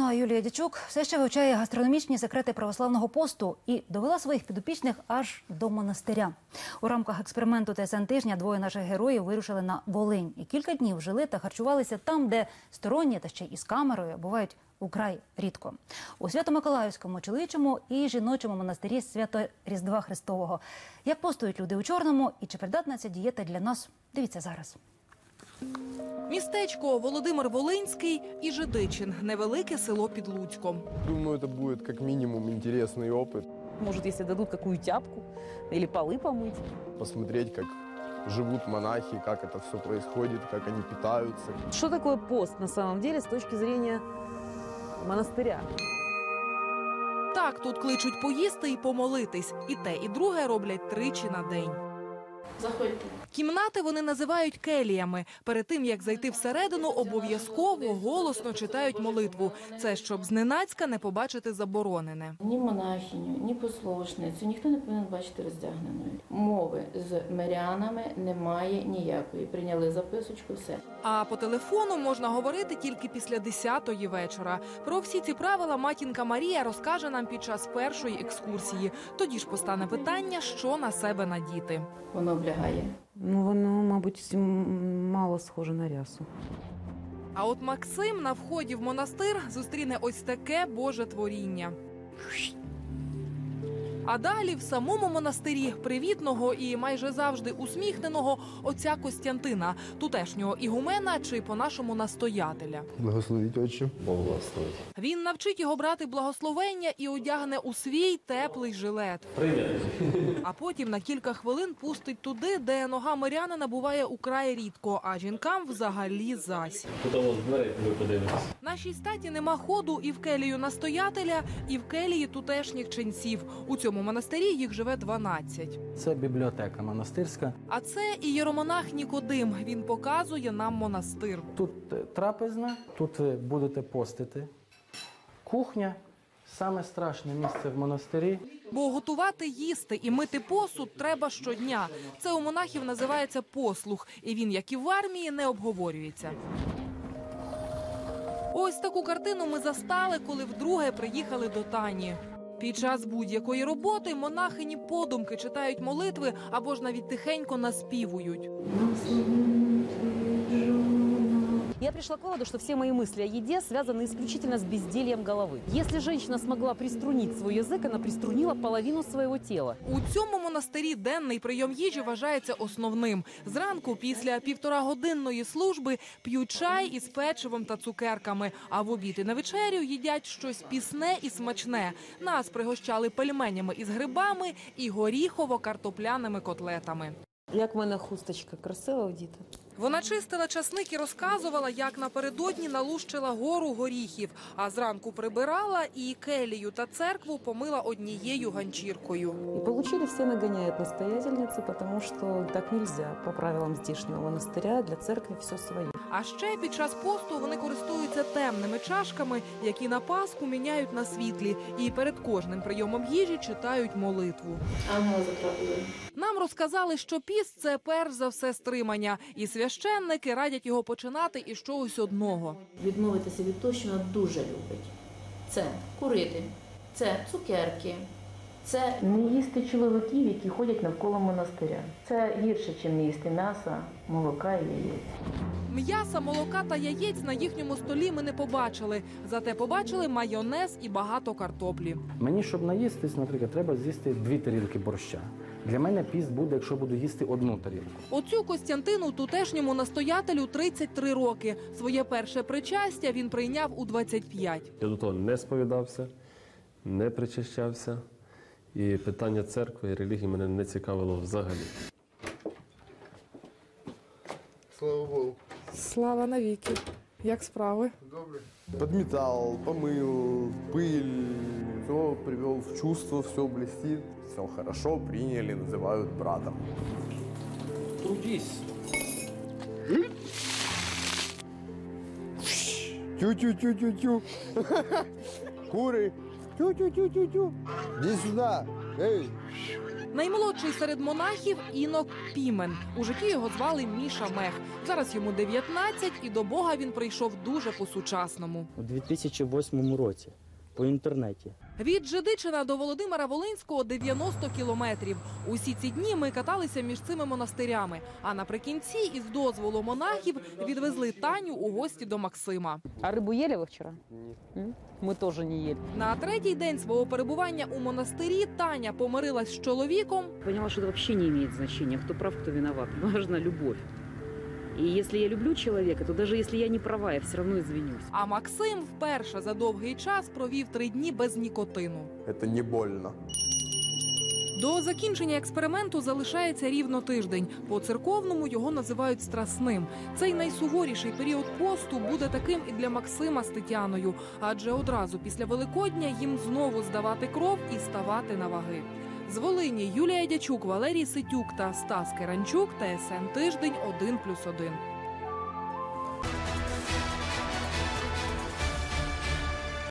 Ну а Юлія Дячук все ще вивчає гастрономічні секрети православного посту і довела своїх підопічних аж до монастиря. У рамках експерименту ТСН тижня двоє наших героїв вирушили на Волинь і кілька днів жили та харчувалися там, де сторонні та ще із камерою бувають украй рідко. У Свято-Миколаївському чоловічому і жіночому монастирі свято Різдва Христового. Як постують люди у чорному і чи придатна ця дієта для нас? Дивіться зараз. Містечко Володимир Волинський і Жидичин – невелике село під Луцьком. Думаю, это будет как минимум интересный опыт. Может, если дадут какую тяпку или полы помыть. Посмотреть, как живут монахи, как это все происходит, как они питаются. Что такое пост на самом деле с точки зрения монастыря? Так тут кличуть поїсти і помолитись. І те, і друге роблять тричі на день. Заходьте. Кімнати вони називають келіями. Перед тим, як зайти всередину, обов'язково голосно читають молитву. Це щоб зненацька не побачити заборонене. Ні монахиню, ні послушницю, ніхто не повинен бачити роздягненою. Мови з мирянами немає ніякої. Прийняли записочку, все. А по телефону можна говорити тільки після 10-ї вечора. Про всі ці правила матінка Марія розкаже нам під час першої екскурсії. Тоді ж постане питання, що на себе надіти. Воно облягає. Ну, воно, мабуть, мало схоже на рясу. А от Максим на вході в монастир зустріне ось таке Боже творіння. А далі в самому монастирі привітного і майже завжди усміхненого отця Костянтина, тутешнього ігумена чи по-нашому настоятеля. Благословить отче. Він навчить його брати благословення і одягне у свій теплий жилет. А потім на кілька хвилин пустить туди, де нога мирянина буває украй рідко, а жінкам взагалі зась. Тут з дверей ви подивитесь. Нашій статі нема ходу і в келію настоятеля, і в келії тутешніх ченців. У цьому монастирі їх живе 12. Це бібліотека монастирська. А це і єромонах Нікодим. Він показує нам монастир. Тут е, трапезна, тут ви будете постити. Кухня саме страшне місце в монастирі. Бо готувати, їсти і мити посуд треба щодня. Це у монахів називається послух, і він, як і в армії, не обговорюється. Ось таку картину ми застали, коли вдруге приїхали до Тані. Під час будь-якої роботи монахині подумки читають молитви або ж навіть тихенько наспівують. Я пришла к выводу, что все мои мысли о еде связаны исключительно с бездельем головы. Если женщина смогла приструнить свой язык, она приструнила половину своего тела. У цьому монастирі денний прийом їжі вважається основним. Зранку, після півторагодинної служби, п'ють чай із печивом та цукерками. А в обід і на вечерю їдять щось пісне і смачне. Нас пригощали пельменями із грибами і горіхово-картопляними котлетами. Як в мене хусточка красива вдіта. Вона чистила часник і розказувала, як напередодні налущила гору горіхів, а зранку прибирала і келію та церкву помила однією ганчіркою. И получили все нагоняют настоятельницы, потому что так нельзя. По правилам здешнего монастыря для церкви все свое. А ще під час посту вони користуються темними чашками, які на Пасху міняють на світлі, і перед кожним прийомом їжі читають молитву. Ангела затрапили. Нам розказали, що піст це перш за все стримання, і священники радять його починати із чогось одного. Відмовитися від того, що вона дуже любить. Це курити, це цукерки, це не їсти чоловіків, які ходять навколо монастиря. Це гірше, ніж не їсти м'яса, молока і яєць. М'яса, молока та яєць на їхньому столі ми не побачили. Зате побачили майонез і багато картоплі. Мені, щоб наїстись, наприклад, треба з'їсти дві тарілки борща. Для мене піст буде, якщо буду їсти одну тарілку. Оцю Костянтину, тутешньому настоятелю, 33 роки. Своє перше причастя він прийняв у 25. Я до того не сповідався, не причащався. І питання церкви і релігії мене не цікавило взагалі. Слава Богу. Слава навіки. Як справи? Подметал, помыл, пыль, все привел в чувство, все блестит, все хорошо, приняли, называют братом. Трудись. Тю-тю-тю-тю-тю. Куры. Тю-тю-тю-тю-тю. Иди сюда. Эй. Наймолодший серед монахів інок Пімен. У житті його звали Міша Мех. Зараз йому 19, і до Бога він прийшов дуже по-сучасному. у 2008 році по інтернеті. Від Жидичина до Володимира Волинського 90 кілометрів. Усі ці дні ми каталися між цими монастирями. А наприкінці, із дозволу монахів, відвезли Таню у гості до Максима. А рыбу ели вы вчера? М? Мы тоже не ели. На третій день свого перебування у монастирі Таня помирилась з чоловіком. Поняла, что это вообще не имеет значения, кто прав, кто виноват. Важна любовь. И если я люблю человека, то даже если я не права, я все равно извинюсь. А Максим вперше за довгий час провів три дні без нікотину. Это не больно. До закінчення експерименту залишається рівно тиждень. По церковному його називають страсним. Цей найсуворіший період посту буде таким і для Максима з Тетяною, адже одразу після Великодня їм знову здавати кров і ставати на ваги. З Волині Юлія Дячук, Валерій Ситюк та Стас Керанчук. ТСН тиждень 1+,1.